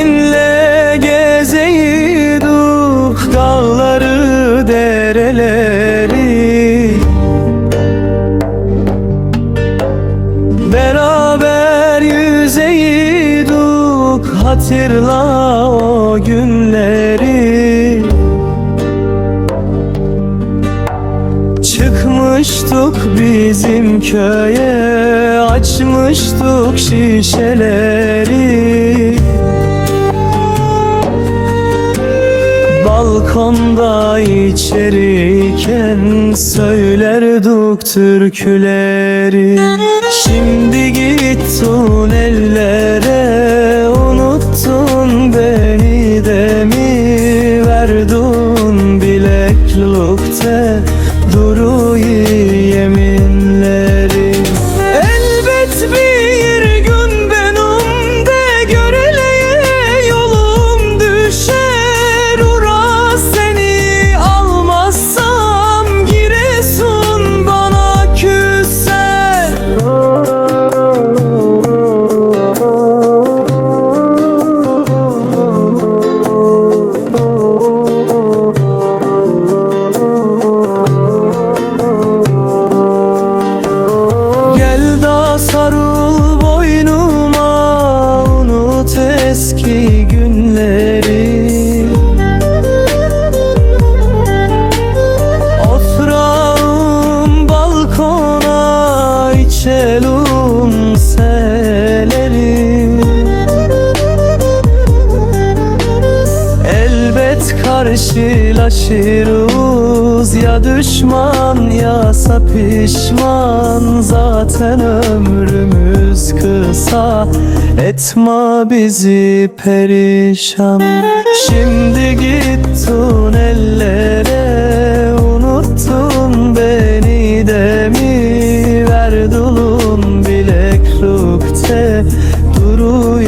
Seninle gezeyduk dağları dereleri. Beraber yüzeyduk hatırla o günleri. Çıkmıştık bizim köye açmıştık şişeleri. Balkonda içeriyken söylerdik türküleri. Şimdi gittin ellere unuttun beni de mi? Verdun bileklikte duru balkona içelim seleri Elbet karşılaşırız ya düşman ya pişman. Zaten ömrümüz kısa etme bizi perişan. Şimdi gittin ellere mi Verdulun bileklikte duru